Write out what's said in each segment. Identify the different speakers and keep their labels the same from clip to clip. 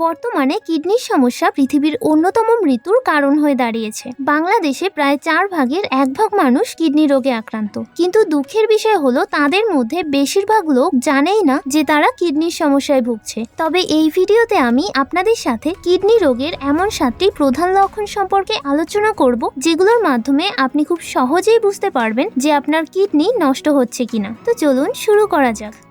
Speaker 1: বর্তমানে কিডনির সমস্যা পৃথিবীর অন্যতম মৃত্যুর কারণ হয়ে দাঁড়িয়েছে। বাংলাদেশে প্রায় চার ভাগের এক ভাগ মানুষ কিডনি রোগে আক্রান্ত। কিন্তু দুঃখের বিষয় হলো, তাদের মধ্যে বেশিরভাগ লোক জানেই না যে তারা কিডনির সমস্যায় ভুগছে। তবে এই ভিডিওতে আমি আপনাদের সাথে কিডনি রোগের এমন সাতটি প্রধান লক্ষণ সম্পর্কে আলোচনা করব, যেগুলোর মাধ্যমে আপনি খুব সহজেই বুঝতে পারবেন যে আপনার কিডনি নষ্ট হচ্ছে কিনা। তো চলুন শুরু করা যাক।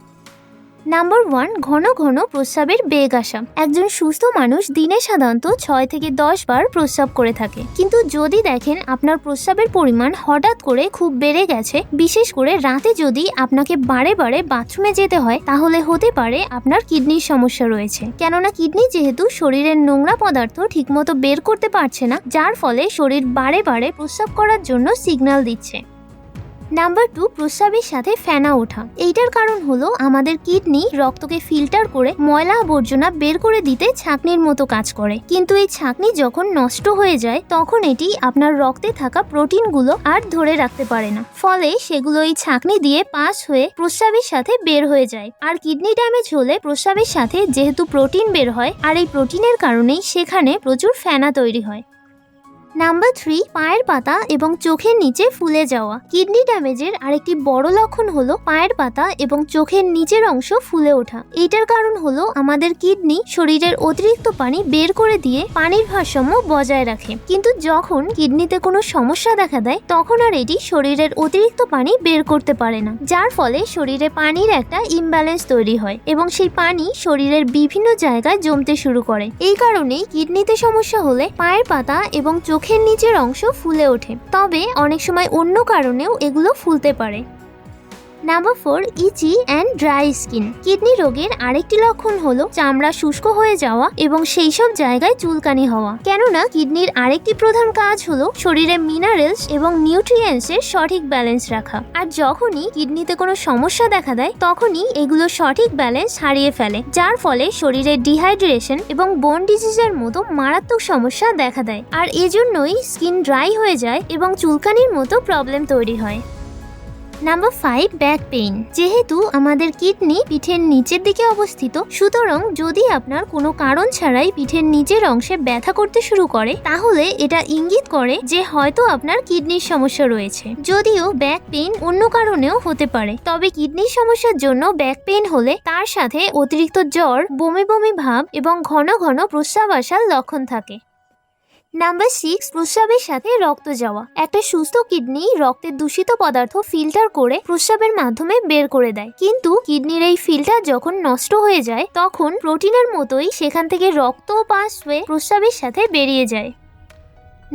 Speaker 1: নাম্বার ওয়ান, ঘন ঘন প্রস্রাবের বেগ আসা। একজন সুস্থ মানুষ দিনে সাধারণত ছয় থেকে দশ বার প্রস্রাব করে থাকে। কিন্তু যদি দেখেন আপনার প্রস্রাবের পরিমাণ হঠাৎ করে খুব বেড়ে গেছে, বিশেষ করে রাতে যদি আপনাকে বারে বারে বাথরুমে যেতে হয়, তাহলে হতে পারে আপনার কিডনির সমস্যা রয়েছে। কেননা কিডনি যেহেতু শরীরের নোংরা পদার্থ ঠিকমতো বের করতে পারছে না, যার ফলে শরীর বারে বারে প্রস্রাব করার জন্য সিগন্যাল দিচ্ছে। নাম্বার টু প্রস্রাবের সাথে ফেনা ওঠা। এইটার কারণ হলো আমাদের কিডনি রক্তকে ফিল্টার করে ময়লা আবর্জনা বের করে দিতে ছাঁকনির মতো কাজ করে। কিন্তু এই ছাঁকনি যখন নষ্ট হয়ে যায়, তখন এটি আপনার রক্তে থাকা প্রোটিনগুলো আর ধরে রাখতে পারে না। ফলে সেগুলো এই ছাঁকনি দিয়ে পাস হয়ে প্রস্রাবের সাথে বের হয়ে যায়। আর কিডনি ড্যামেজ হলে প্রস্রাবের সাথে যেহেতু প্রোটিন বের হয়, আর এই প্রোটিনের কারণেই সেখানে প্রচুর ফেনা তৈরি হয়। নাম্বার থ্রি পায়ের পাতা এবং চোখের নিচে ফুলে যাওয়া। কিডনি ড্যামেজের আরেকটি বড় লক্ষণ হলো পায়ের পাতা এবং চোখের নিচের অংশ ফুলে ওঠা। এইটার কারণ হলো আমাদের কিডনি শরীরের অতিরিক্ত পানি বের করে দিয়ে পানির ভারসাম্য বজায় রাখে। কিন্তু যখন কিডনিতে কোনো সমস্যা দেখা দেয়, তখন আর এটি শরীরের অতিরিক্ত পানি বের করতে পারে না। যার ফলে শরীরে পানির একটা ইমব্যালেন্স তৈরি হয় এবং সেই পানি শরীরের বিভিন্ন জায়গায় জমতে শুরু করে। এই কারণেই কিডনিতে সমস্যা হলে পায়ের পাতা এবং চোখের নিচের অংশ ফুলে ওঠে। তবে অনেক সময় অন্য কারণেও এগুলো ফুলতে পারে। Number four itchy and dry skin. Kidney রোগের আরেকটি লক্ষণ হলো চামড়া শুষ্ক হয়ে যাওয়া এবং সেই সব জায়গায় চুলকানি হওয়া। কেননা কিডনির আরেকটি প্রধান কাজ হলো শরীরে মিনারেলস এবং নিউট্রিয়েন্টসের সঠিক ব্যালেন্স রাখা। আর যখনই কিডনিতে কোনো সমস্যা দেখা দেয়, তখনই এগুলো সঠিক ব্যালেন্স হারিয়ে ফেলে, যার ফলে শরীরে ডিহাইড্রেশন এবং বোন ডিজিজের মতো মারাত্মক সমস্যা দেখা দেয়। আর এজন্যই স্কিন ড্রাই হয়ে যায় এবং চুলকানির মতো প্রবলেম তৈরি হয়। নাম্বার ফাইভ ব্যাক পেইন যেহেতু আমাদের কিডনি পিঠের নিচের দিকে অবস্থিত, সুতরাং যদি আপনার কোনো কারণ ছাড়াই পিঠের নিচের অংশে ব্যথা করতে শুরু করে, তাহলে এটা ইঙ্গিত করে যে হয়তো আপনার কিডনির সমস্যা রয়েছে। যদিও ব্যাক পেইন অন্য কারণেও হতে পারে, তবে কিডনির সমস্যার জন্য ব্যাক পেইন হলে তার সাথে অতিরিক্ত জ্বর, বমি বমি ভাব এবং ঘন ঘন প্রস্রাব আসার লক্ষণ থাকে। নাম্বার সিক্স প্রস্রাবের সাথে রক্ত যাওয়া। একটা সুস্থ কিডনি রক্তের দূষিত পদার্থ ফিল্টার করে প্রস্রাবের মাধ্যমে বের করে দেয়। কিন্তু কিডনির এই ফিল্টার যখন নষ্ট হয়ে যায়, তখন প্রোটিনের মতোই সেখান থেকে রক্ত পাস হয়ে প্রস্রাবের সাথে বেরিয়ে যায়।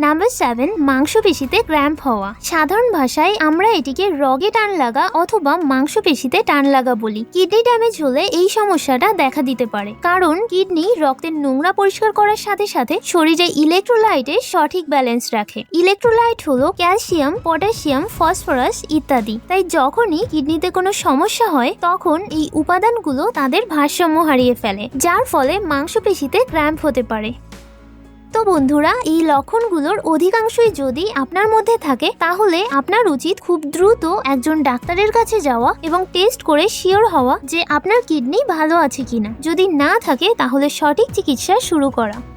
Speaker 1: নাম্বার সেভেন মাংসপেশিতে ক্র্যাম্প হওয়া। সাধারণ ভাষায় আমরা এটিকে রগে টান লাগা অথবা মাংসপেশিতে টান লাগা বলি। কিডনি ড্যামেজ হলে এই সমস্যাটা দেখা দিতে পারে। কারণ কিডনি রক্তের নোংরা পরিষ্কার করার সাথে সাথে শরীরে ইলেকট্রোলাইটের সঠিক ব্যালেন্স রাখে। ইলেকট্রোলাইট হলো ক্যালসিয়াম পটাশিয়াম ফসফরাস ইত্যাদি। তাই যখনই কিডনিতে কোনো সমস্যা হয়, তখন এই উপাদানগুলো তাদের ভারসাম্য হারিয়ে ফেলে, যার ফলে মাংসপেশিতে ক্র্যাম্প হতে পারে। তো বন্ধুরা, এই লক্ষণগুলোর অধিকাংশই যদি আপনার মধ্যে থাকে, তাহলে আপনার উচিত খুব দ্রুত একজন ডাক্তারের কাছে যাওয়া এবং টেস্ট করে শিওর হওয়া যে আপনার কিডনি ভালো আছে কিনা। যদি না থাকে, তাহলে সঠিক চিকিৎসা শুরু করা।